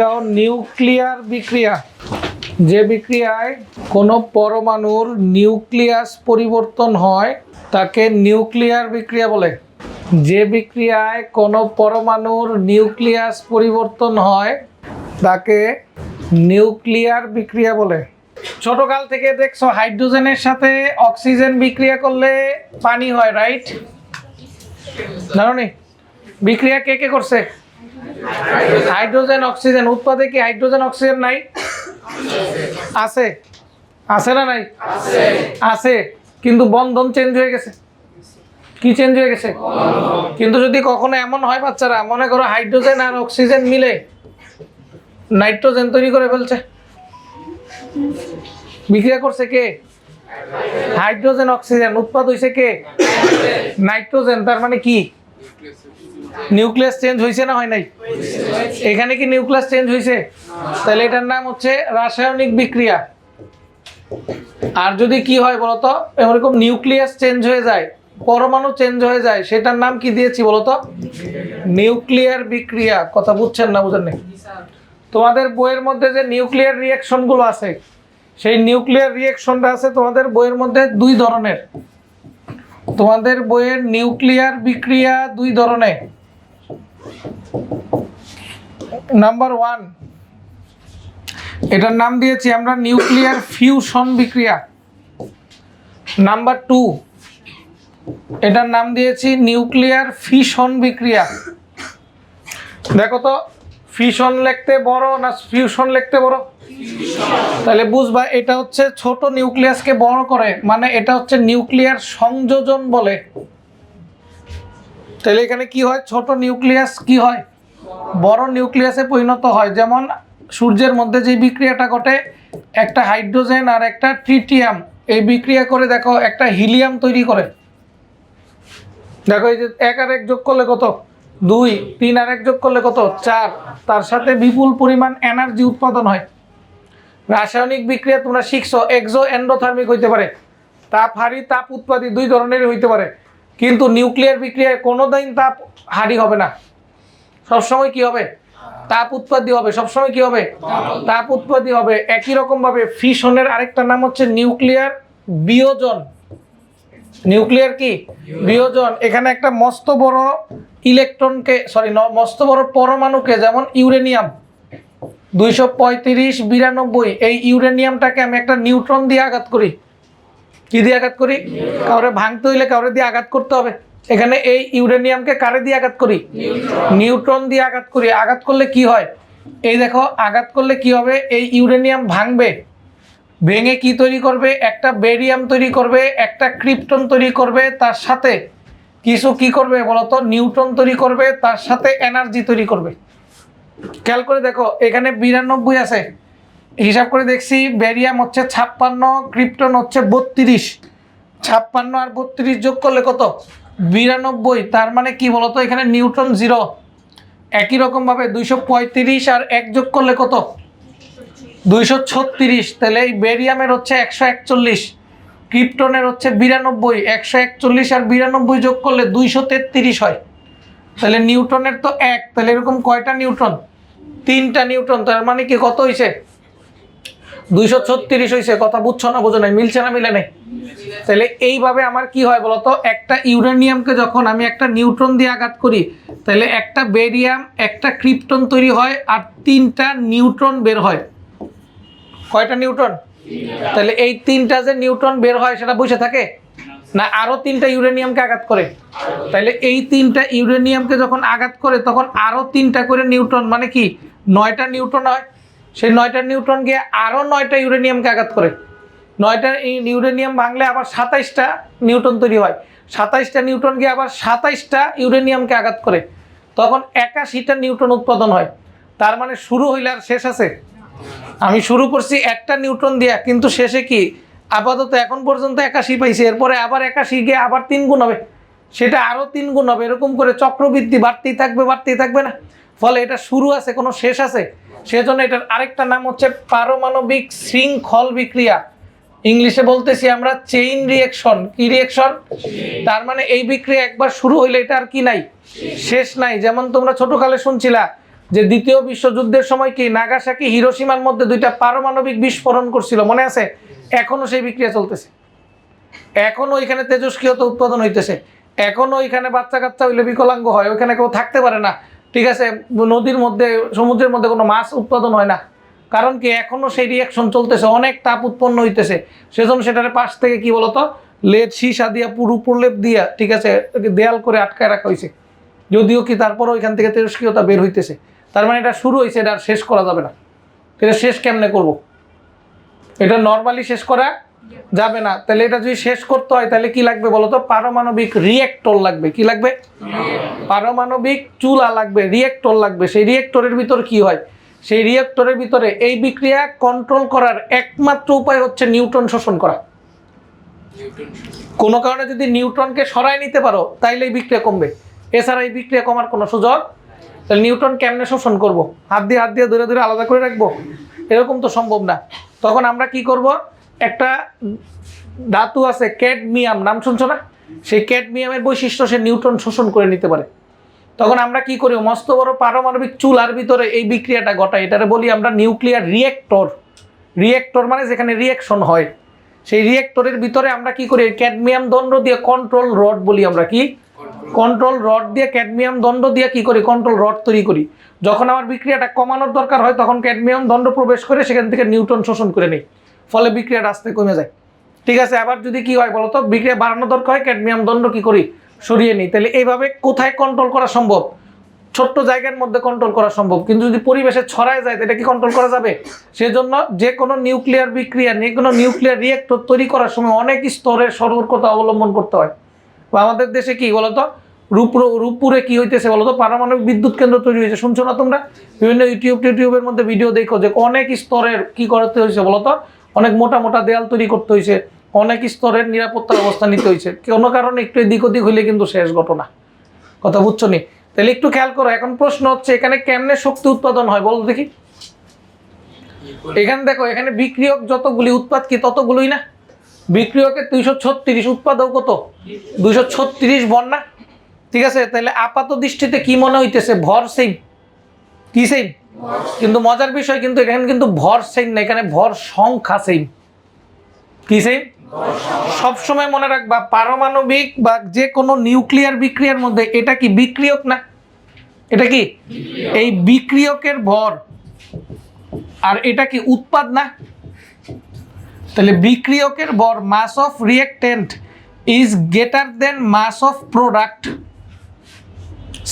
দাও নিউক্লিয়ার বিক্রিয়া। যে বিক্রিয়ায় কোনো পরমাণুর নিউক্লিয়াস পরিবর্তন হয়, তাকে নিউক্লিয়ার বিক্রিয়া বলে। যে বিক্রিয়ায় কোনো পরমাণুর নিউক্লিয়াস পরিবর্তন হয়, তাকে নিউক্লিয়ার বিক্রিয়া বলে। ছোটকাল থেকে দেখছ, হাইড্রোজেনের সাথে অক্সিজেন বিক্রিয়া করলে পানি হয় রাইট জানো বিক্রিয়া কে কে করছে? Hydrogen, oxygen. উৎপাদে কি হাইড্রোজেন, অক্সিজেন নাই? আছে। আছে না নাই? আছে। কিন্তু বন্ধন চেঞ্জ হয়ে গেছে। কি চেঞ্জ হয়ে গেছে? কিন্তু যদি কখনো এমন হয় বাচ্চারা, মনে করো হাইড্রোজেন আর অক্সিজেন মিলে নাইট্রোজেন তৈরি করে ফেলছে। বিক্রিয়া করছে কে? Hydrogen, oxygen. উৎপাদ হয়েছে কে? নাইট্রোজেন। তার মানে কি? নিউক্লিয়াস চেঞ্জ হয়েছে না হয় নাই? এখানে কি নিউক্লিয়াস চেঞ্জ হয়েছে তাহলে এটার নাম হচ্ছে রাসায়নিক বিক্রিয়া। আর যদি কি হয় বলতো? এরকম নিউক্লিয়াস চেঞ্জ হয়ে যায়, পরমাণু চেঞ্জ হয়ে যায়, সেটার নাম কি দিয়েছি বলতো? নিউক্লিয়ার বিক্রিয়া। কথা বুঝছেন না বুঝেন নাই? তোমাদের বইয়ের মধ্যে যে নিউক্লিয়ার রিয়াকশনগুলো আছে, সেই নিউক্লিয়ার রিয়াকশনটা আছে তোমাদের বইয়ের মধ্যে দুই ধরনের। তোমাদের বইয়ের নিউক্লিয়ার বিক্রিয়া দুই ধরনের। নাম্বার ওয়ান এটার নাম দিয়েছি আমরা নিউক্লিয়ার ফিউশন বিক্রিয়া। নাম্বার টু এটার নাম দিয়েছি নিউক্লিয়ার ফিশন বিক্রিয়া। দেখো তো ফিশন লিখতে বড় না ফিউশন লিখতে বড়? তাহলে বুঝবা, এটা হচ্ছে ছোট নিউক্লিয়াসকে বড় করে মানে এটা হচ্ছে নিউক্লিয়ার সংযোজন বলে। তাহলে এখানে কি হয়? ছোট নিউক্লিয়াস কি হয়? বড় নিউক্লিয়াসে পরিণত হয়। যেমন সূর্যের মধ্যে যে বিক্রিয়াটা ঘটে, একটা হাইড্রোজেন আর একটা ট্রিটিয়াম, এই বিক্রিয়া করে দেখো একটা হিলিয়াম তৈরি করে। দেখো এই যে এক আর এক যোগ করলে কত? দুই। তিন আর এক যোগ করলে কত? চার। তার সাথে বিপুল পরিমাণ এনার্জি উৎপাদন হয়। রাসায়নিক বিক্রিয়া তোমরা শিখছো। এক্সো এন্ডোথার্মিক হইতে পারে। তাপ, হারি, তাপ উৎপাদী দুই ধরনেরই হইতে পারে। কিন্তু নিউক্লিয়ার বিক্রিয়ায় কোনো দিন তাপ হারি হবে না। সবসময় কি হবে? তাপ উৎপাদী হবে। সবসময় কি হবে? তাপ উৎপাদী হবে। একই রকম ভাবে ফিশনের আরেকটা নাম হচ্ছে নিউক্লিয়ার বিয়োজন। নিউক্লিয়ার কি? বিয়োজন। এখানে একটা মস্ত বড় ইলেকট্রনকে সরি মস্ত বড় পরমাণুকে যেমন ইউরেনিয়াম, দুইশো পঁয়ত্রিশ বিরানব্বই, এই ইউরেনিয়ামটাকে আমি একটা নিউট্রন দিয়ে আঘাত করি। কি দিয়ে আঘাত করি? কাউরে ভাঙতে হইলে কাউরে দিয়ে আঘাত করতে হবে। এখানে এই ইউরেনিয়ামকে কারে দিয়ে আঘাত করি? নিউট্রন। দিয়ে আঘাত করি। আঘাত করলে কি হয়? এই দেখো আঘাত করলে কি হবে? এই ইউরেনিয়াম ভাঙবে। ভেঙে কি তৈরি করবে? একটা বেরিয়াম তৈরি করবে একটা ক্রিপ্টন তৈরি করবে তার সাথে কিছু কি করবে বলতো? নিউট্রন তৈরি করবে তার সাথে এনার্জি তৈরি করবে। খেয়াল করে দেখো এখানে বিরানব্বই আছে। হিসাব করে দেখছি বেরিয়াম হচ্ছে ছাপ্পান্ন, ক্রিপ্টন হচ্ছে বত্রিশ। ছাপ্পান্ন আর বত্রিশ যোগ করলে কত? বিরানব্বই। তার মানে কি বলতো? এখানে নিউটন জিরো। একই রকমভাবে দুইশো পঁয়ত্রিশ আর এক যোগ করলে কত? দুইশো ছত্রিশ। তাহলে এই বেরিয়ামের হচ্ছে একশো একচল্লিশ। ক্রিপ্টনের হচ্ছে বিরানব্বই। একশো একচল্লিশ আর বিরানব্বই যোগ করলে দুইশো তেত্রিশ হয়। তাহলে নিউটনের তো এক। তাহলে এরকম কয়টা নিউটন তিনটা নিউটন তার মানে কি কত হয়েছে দুইশো ছত্রিশ হয়েছে কথা বুঝছ না, বোঝো নাই, মিলছে না, মিলে নেই? তাহলে এইভাবে আমার কি হয় বলতো? একটা ইউরেনিয়ামকে যখন আমি একটা নিউট্রন দিয়ে আঘাত করি, তাহলে একটা বেরিয়াম, একটা ক্রিপ্টন তৈরি হয় আর তিনটা নিউট্রন বের হয়। কয়টা নিউট্রন? তাহলে এই তিনটা যে নিউট্রন বের হয়, সেটা বসে থাকে? না, আরও তিনটা ইউরেনিয়ামকে আঘাত করে? তাহলে এই তিনটা ইউরেনিয়ামকে যখন আঘাত করে, তখন আরও তিনটা করে নিউট্রন মানে কি? নয়টা নিউট্রন হয়। সেই নয়টা নিউট্রন গিয়ে আরও নয়টা ইউরেনিয়ামকে আঘাত করে। নয়টা ইউরেনিয়াম ভাঙলে আবার সাতাইশটা নিউটন তৈরি হয়। সাতাইশটা নিউটন গিয়ে আবার সাতাইশটা ইউরেনিয়ামকে আঘাত করে। তখন একাশিটা নিউটন উৎপাদন হয়। তার মানে শুরু হইলে আর শেষ আছে। আমি শুরু করছি একটা নিউটন দিয়া, কিন্তু শেষে কি? আপাতত এখন পর্যন্ত একাশি পাইছে, এরপরে আবার একাশি গিয়ে আবার তিন গুণ হবে। সেটা আরও তিন গুণ হবে। এরকম করে চক্রবৃদ্ধি বাড়তেই থাকবে বাড়তেই থাকবে না। ফলে এটা শুরু আছে, কোনো শেষ আছে। সেজন্য এটার আরেকটা নাম হচ্ছে পারমাণবিক শৃঙ্খল বিক্রিয়া। ইংলিশে বলতেছি আমরা চেইন রিয়েকশন কি রিয়েকশন তার মানে এই বিক্রিয়া একবার শুরু হইলে এটা আর কি নাই? শেষ নাই। যেমন তোমরা ছোটকালে শুনছিলা যে দ্বিতীয় বিশ্বযুদ্ধের সময় কি নাগাসাকি হিরোসীমার মধ্যে দুইটা পারমাণবিক বিস্ফোরণ করছিল, মনে আছে? এখনও সেই বিক্রিয়া চলতেছে। এখনও ওইখানে তেজস্ক্রিয়তা উৎপাদন হইতেছে। এখনও ওইখানে বাচ্চা কাচ্চা হইলে বিকলাঙ্গ হয়। ওইখানে কেউ থাকতে পারে না। ঠিক আছে, নদীর মধ্যে, সমুদ্রের মধ্যে কোনো মাছ উৎপাদন হয় না। কারণ কি এখনও সেই রিয়াকশন চলতেছে, অনেক তাপ উৎপন্ন হইতেছে। সেজন্য সেটার পাশ থেকে কি বলতো, লেদ, সীসা দিয়া, পুরো, প্রলেপ দিয়া, ঠিক আছে দেয়াল করে আটকায় রাখা হয়েছে যদিও কি তারপর ওইখান থেকে তেজস্ক্রিয়তা বের হইতেছে। তার মানে এটা শুরু হয়েছে এটা আর শেষ করা যাবে না। এটা শেষ কেমনে করব? এটা নর্মালি শেষ করা যাবে না। তাহলে এটা যদি শেষ করতে হয় তাহলে কি লাগবে বলতো পারমাণবিক রিয়েক্টর লাগবে। কি লাগবে? পারমাণবিক চুলা লাগবে রিয়েক্টর লাগবে। সেই রিয়েক্টরের ভিতর কি হয়? সেই রিয়েক্টরের ভিতরে এই বিক্রিয়া কন্ট্রোল করার একমাত্র উপায় হচ্ছে নিউটন শোষণ করা। কোনো কারণে যদি নিউটনকে সরায় নিতে পারো তাইলে এই বিক্রিয়া কমবে। এছাড়া এই বিক্রিয়া কমার কোনো সুযোগ? তাহলে নিউটন কেমনে শোষণ করব? হাত দিয়ে হাত দিয়ে ধরে ধরে আলাদা করে রাখব? এরকম তো সম্ভব না। তখন আমরা কি করব? একটা ধাতু আছে ক্যাডমিয়াম, নাম শুনছো না? সেই ক্যাডমিয়ামের বৈশিষ্ট্য সে নিউটন শোষণ করে নিতে পারে। তখন আমরা কি করি? মস্ত বড় পারমাণবিক চুলার ভিতরে এই বিক্রিয়াটা ঘটাই। এটারে বলি আমরা নিউক্লিয়ার রিয়েক্টর। রিয়েক্টর মানে যেখানে রিয়েকশন হয়। সেই রিয়েক্টরের ভিতরে আমরা কি করি? ক্যাডমিয়াম দণ্ড দিয়ে কন্ট্রোল রড বলি আমরা কি? কন্ট্রোল রড দিয়ে ক্যাডমিয়াম দণ্ড দিয়ে কি করি? কন্ট্রোল রড তৈরি করি। যখন আমার বিক্রিয়াটা কমানোর দরকার হয়, তখন ক্যাডমিয়াম দণ্ড প্রবেশ করে সেখান থেকে নিউটন শোষণ করে নেই। ফলে বিক্রিয়াটা আস্তে কমে যায়। ঠিক আছে, আবার যদি কি হয় বলতো, বিক্রিয়া বাড়ানো দরকার হয়, ক্যাডমিয়াম দণ্ড কি করি? সরিয়ে নিই। তাহলে এইভাবে কোথায় কন্ট্রোল করা সম্ভব? ছোট্ট জায়গার মধ্যে কন্ট্রোল করা সম্ভব। কিন্তু যদি পরিবেশে ছড়ায় যায় এটা কি কন্ট্রোল করা যাবে? সেজন্য যে কোনো নিউক্লিয়ার বিক্রিয়া, যে কোনো নিউক্লিয়ার রিয়েক্টর তৈরি করার সময় অনেক স্তরের সতর্কতা অবলম্বন করতে হয়। বা আমাদের দেশে কি বলতো রূপপুর রূপপুরে কি হইতেছে বলতো, পারমাণবিক বিদ্যুৎ কেন্দ্র তৈরি হয়েছে। শুনছো না তোমরা? বিভিন্ন ইউটিউব টিউটিউবের মধ্যে ভিডিও দেখো যে অনেক স্তরের কি করতে হয়েছে বলতো অনেক মোটা মোটা দেয়াল তৈরি করতে হয়েছে অনেক স্তরের নিরাপত্তার অবস্থা নিতে হয়েছে কোনো কারণে একটু এদিক ওদিক হইলে কিন্তু শেষ ঘটনা। কথা বুঝছ নি? তাহলে একটু খেয়াল করো, এখন প্রশ্ন হচ্ছে এখানে কেমনে শক্তি উৎপাদন হয় বলো দেখি। এখানে দেখো, এখানে বিক্রিয়ক যতগুলি উৎপাদ কি ততগুলোই না? বিক্রিয়কের দুইশো ছত্রিশ উৎপাদক কত? দুইশো ছত্রিশ বর না ঠিক আছে, তাহলে আপাত দৃষ্টিতে কি মনে হইতেছে? ভর সেম। কি সেম কিন্তু মজার বিষয় কিন্তু এখানে কিন্তু ভর সেম না এখানে ভর সংখ্যা সেম কি সেম সবসময় মনে রাখবা পারমাণবিক বা যে কোনো নিউক্লিয়ার বিক্রিয়ার মধ্যে এটা কি বিক্রিয়ক না? এটা কি? এই বিক্রিয়কের ভর। আর এটা কি উৎপাদ না? তাহলে বিক্রিয়কের ভর mass of reactant is greater than mass of product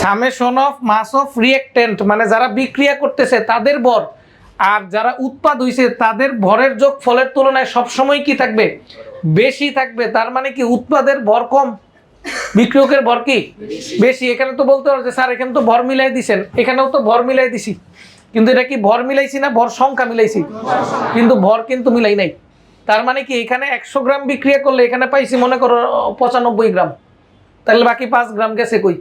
summation of mass of reactant মানে যারা বিক্রিয়া করতেছে তাদের ভর আর যারা উৎপাদ হইছে তাদের ভরের যোগ ফলের তুলনায় সবসময় কি থাকবে? বেশি থাকবে তার মানে কি উৎপাদের ভর কম? বিক্রিয়কের ভর কি? বেশি। এখানে তো বলতে পারো যে স্যার এখানে তো ভর মিলাই দিছেন এখানেও তো ভর মিলাই দিছি। কিন্তু এটা কি ভর মিলাইছি না ভর সংখ্যা মিলাইছি? কিন্তু ভর কিন্তু মিলাই নাই। তার মানে কি এখানে একশো গ্রাম বিক্রিয়া করলে এখানে পাইছি মনে করো পঁচানব্বই গ্রাম। তাহলে বাকি পাঁচ গ্রাম গেছে কই?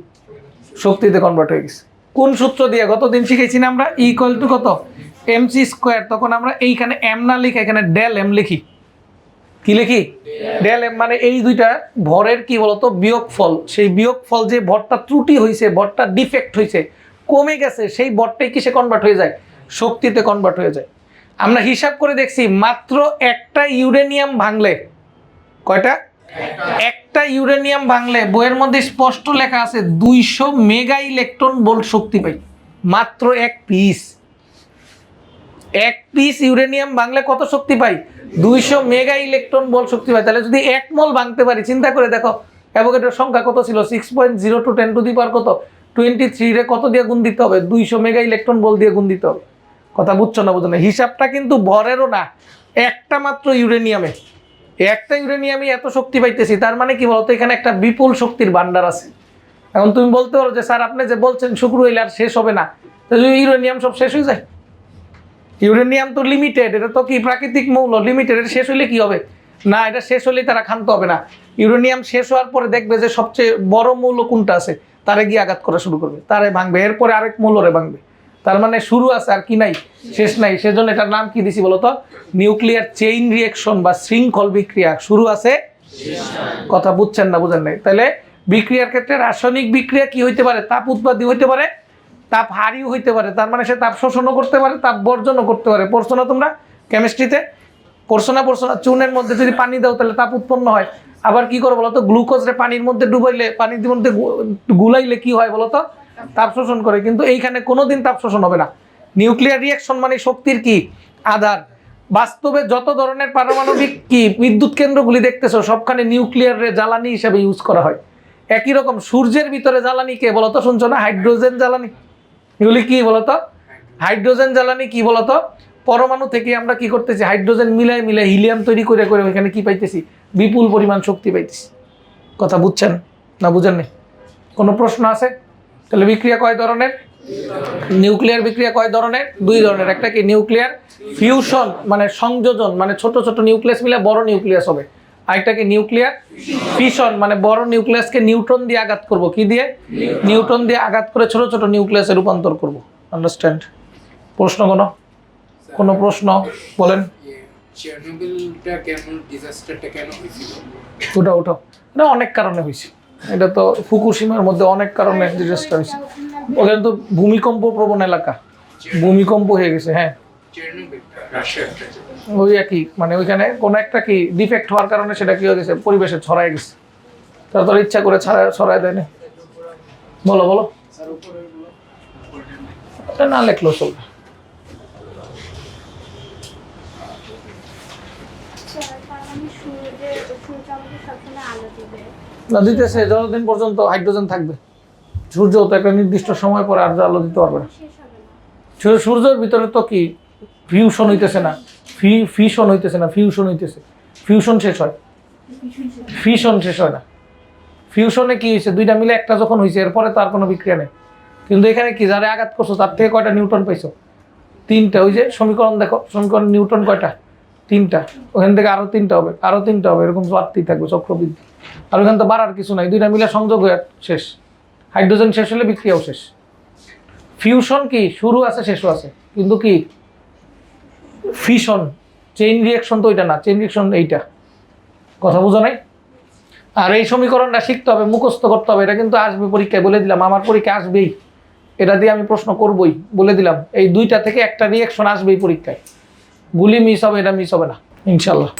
শক্তিতে কনভার্ট হয়ে গেছে। কোন সূত্র দিয়ে? গতদিন শিখেছি না আমরা? ইকুয়াল টু কত? এম সি স্কোয়ার তখন আমরা এইখানে এম না লিখে এখানে ডেল এম লিখি। কি লিখি? ডেল এম মানে এই দুইটা ভরের কি বলতো? বিয়োগ ফল সেই বিয়োগ ফল যে ভরটা ত্রুটি হয়েছে ভরটা ডিফেক্ট হয়েছে কমে গেছে, সেই ভরটাই কিসে কনভার্ট হয়ে যায়? শক্তিতে কনভার্ট হয়ে যায়। আমরা হিসাব করে দেখছি, মাত্র একটা ইউরেনিয়াম ভাঙলে, কয়টা? একটা ইউরেনিয়াম ভাঙলে বইয়ের মধ্যে স্পষ্ট লেখা আছে দুইশো মেগা ইলেকট্রন ভোল্ট শক্তি পাই। মাত্র এক পিস। এক পিস ইউরেনিয়াম ভাঙলে কত শক্তি পাই? দুইশো মেগা ইলেকট্রন বল শক্তি পাই। তাহলে যদি এক মোল ভাঙতে পারি, চিন্তা করে দেখো অ্যাভোকেটের সংখ্যা কত ছিল? Six point zero two ten to the power কত? টোয়েন্টি থ্রি রে কত দিয়ে গুণ দিতে হবে? দুইশো মেগা ইলেকট্রন বল দিয়ে গুণ দিতে হবে। কথা বুঝছ না বুঝো না? হিসাবটা কিন্তু ভরেরও না। একটা মাত্র ইউরেনিয়ামে। একটা ইউরেনিয়ামই এত শক্তি পাইতেছি, তার মানে কি বলতো, এখানে একটা বিপুল শক্তির ভান্ডার আছে। এখন তুমি বলতে পারো যে, স্যার, আপনি যে বলছেন শুক্র হইলে আর শেষ হবে না ইউরেনিয়াম সব শেষ হয়ে যায়? ইউরেনিয়াম তো লিমিটেড এটা তো কি প্রাকৃতিক মৌল? লিমিটেড এটা শেষ হলে কি হবে? না, এটা শেষ হলেই তারা ক্ষান্ত হবে না। ইউরেনিয়াম শেষ হওয়ার পরে দেখবে যে সবচেয়ে বড় মৌল কোনটা আছে, তারে গিয়ে আঘাত করা শুরু করবে, তারে ভাঙবে, এরপরে আরেক মৌলরে ভাঙবে। তার মানে শুরু আছে আর কি নাই, শেষ নাই। সেজন্য এটার নাম কি দিছি বলতো? নিউক্লিয়ার চেইন রিয়েকশন বা শৃঙ্খল বিক্রিয়া। শুরু আছে? কথা বুঝছেন না, বুঝেন নাই। তাহলে বিক্রিয়ার ক্ষেত্রে রাসায়নিক বিক্রিয়া কি হইতে পারে? তাপ উৎপাদী হইতে পারে, তাপ হারিও হইতে পারে। তার মানে সে তাপ শোষণও করতে পারে, তাপ বর্জনও করতে পারে। পড়ছো না তোমরা কেমিস্ট্রিতে পড়ছো না পড়ছো না? চুনের মধ্যে যদি পানি দাও তাহলে তাপ উৎপন্ন হয়। আবার কি করে বলো তো গ্লুকোজরে পানির মধ্যে ডুবাইলে, পানির মধ্যে গুলাইলে কি হয় বলো তো তাপ শোষণ করে, কিন্তু এইখানে কোনোদিন তাপ শোষণ হবে না। নিউক্লিয়ার রিয়াকশন মানে শক্তির কি? আধার। বাস্তবে যত ধরনের পারমাণবিক কি বিদ্যুৎ কেন্দ্রগুলি দেখতেছো, সবখানে নিউক্লিয়ার জ্বালানি হিসেবে ইউজ করা হয়। একই রকম সূর্যের ভিতরে জ্বালানি কে বলতো? শুনছো না? হাইড্রোজেন জ্বালানি। এগুলি কি বলতো? হাইড্রোজেন জ্বালানি কি বলতো? পরমাণু থেকে আমরা কি করতেছি? হাইড্রোজেন মিলাই মিলাই হিলিয়াম তৈরি করে করে ওইখানে কি পাইতেছি? বিপুল পরিমাণ শক্তি পাইতেছি। কথা বুঝছেন না বুঝেননি কোনো প্রশ্ন আছে? তাহলে বিক্রিয়া কয় ধরনের? নিউক্লিয়ার বিক্রিয়া কয় ধরনের? দুই ধরনের। একটা কি নিউক্লিয়ার? ফিউশন মানে সংযোজন মানে ছোট ছোট নিউক্লিয়াস মিলে বড় নিউক্লিয়াস হবে। আরেকটা কি নিউক্লিয়ার? ফিশন মানে বড় নিউক্লিয়াসকে নিউট্রন দিয়ে আঘাত করব। কি দিয়ে? নিউট্রন দিয়ে আঘাত করে ছোট ছোট নিউক্লিয়াসে রূপান্তর করব। আন্ডারস্ট্যান্ড প্রশ্ন কোনো? কোনো প্রশ্ন? বলেন। ওটা ওটা এটা অনেক কারণে হয়েছে। এটা তো ফুকুশিমার মধ্যে অনেক কারণে ডিজাস্টার হয়েছে। ওখানে তো ভূমিকম্প প্রবণ এলাকা। ভূমিকম্প হয়ে গেছে হ্যাঁ। ওই একই মানে ওইখানে কোনো একটা কি ডিফেক্ট হওয়ার কারণে সেটা কি হয়ে গেছে? পরিবেশে ছড়ায় গেছে। তারা তো ইচ্ছা করে ছাড়া ছড়ায় দেয় না। বলো বলো। না, লেখলেও চলবে আচ্ছা, তার মানে সূর্যের সূর্য আমাকে সবসময় আলো দিবে না দিতেছে যতদিন পর্যন্ত হাইড্রোজেন থাকবে। সূর্য তো একটা নির্দিষ্ট সময় পরে আর আলো দিতে পারবে না। সূর্যের ভিতরে তো কি? ফিউশন হইতেছে না। ফি ফিশন হইতেছে না ফিউশন হইতেছে। ফিউশন শেষ হয়। ফিশন শেষ হয় না। ফিউশনে কি হয়েছে? দুইটা মিলে একটা যখন হয়েছে এরপরে তার কোনো বিক্রিয়া নেই। কিন্তু এখানে কি? যারা আঘাত করছ তার থেকে কয়টা নিউটন পাইছো? তিনটা ওই যে সমীকরণ দেখো সমীকরণ নিউটন কয়টা? তিনটা। ওখান থেকে আরও তিনটা হবে, আরও তিনটা হবে, এরকম বাড়তেই থাকবে চক্রবৃদ্ধি। আর ওখানে তো বাড়ার কিছু নাই, দুইটা মিলে সংযোগ হয়ে শেষ। হাইড্রোজেন শেষ হলে বিক্রিয়াও শেষ। ফিউশন কি? শুরু আছে, শেষও আছে। কিন্তু কি? ফিশন চেইন রিয়াকশন তো ওইটা না চেইন রিয়াকশন এইটা। কথা বোঝা নাই? আর এই সমীকরণটা শিখতে হবে, মুখস্থ করতে হবে, এটা কিন্তু আসবে পরীক্ষায়, বলে দিলাম। আমার পরীক্ষা আসবেই। এটা দিয়ে আমি প্রশ্ন করবই, বলে দিলাম। এই দুইটা থেকে একটা রিয়াকশন আসবেই পরীক্ষায়। গুলি মিস হবে এটা মিস হবে না ইনশাল্লাহ